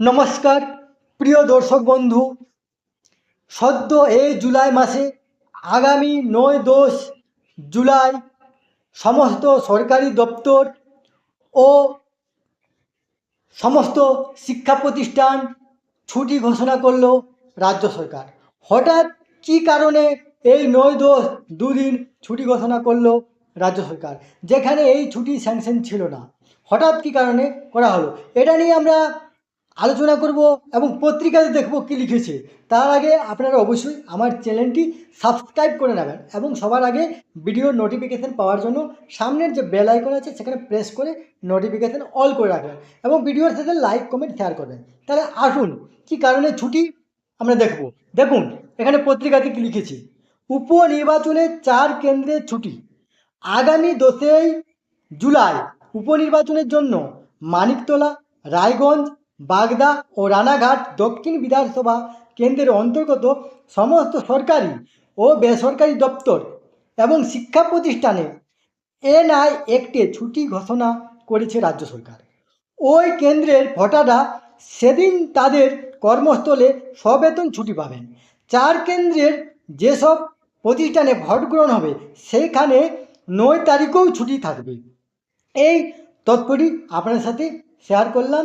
নমস্কার, প্রিয় দর্শক বন্ধু। সদ্য এই জুলাই মাসে আগামী নয় দশ জুলাই সমস্ত সরকারি দপ্তর ও সমস্ত শিক্ষা প্রতিষ্ঠান ছুটি ঘোষণা করল রাজ্য সরকার। হঠাৎ কী কারণে এই নয় দশ দুদিন ছুটি ঘোষণা করল রাজ্য সরকার? যেখানে এই ছুটি স্যাংশন ছিল না। হঠাৎ কী কারণে করা হলো? এটা নিয়ে আমরা আলোচনা করব এবং পত্রিকাতে দেখব কী লিখেছে। তার আগে আপনারা অবশ্যই আমার চ্যানেলটি সাবস্ক্রাইব করে নেবেন এবং সবার আগে ভিডিওর নোটিফিকেশান পাওয়ার জন্য সামনের যে বেল আইকন আছে সেখানে প্রেস করে নোটিফিকেশান অল করে রাখবেন এবং ভিডিওর সাথে লাইক কমেন্ট শেয়ার করবেন। তাহলে আসুন কী কারণে ছুটি আমরা দেখব। দেখুন, এখানে পত্রিকাতে কী লিখেছে? উপনির্বাচনে চার কেন্দ্রে ছুটি। আগামী দোসই জুলাই উপনির্বাচনের জন্য মানিকতলা, রায়গঞ্জ বাগদা ও রানাঘাট দক্ষিণ বিধানসভা কেন্দ্রের অন্তর্গত সমস্ত সরকারি ও বেসরকারি দপ্তর এবং শিক্ষা প্রতিষ্ঠানে এনআই একটি ছুটি ঘোষণা করেছে রাজ্য সরকার। ওই কেন্দ্রের ভোটাররা সেদিন তাদের কর্মস্থলে সবেতন ছুটি পাবেন। চার কেন্দ্রের যেসব প্রতিষ্ঠানে ভোট গ্রহণ হবে, সেইখানে নয় তারিখেও ছুটি থাকবে। এই তথ্যটি আপনার সাথে শেয়ার করলাম।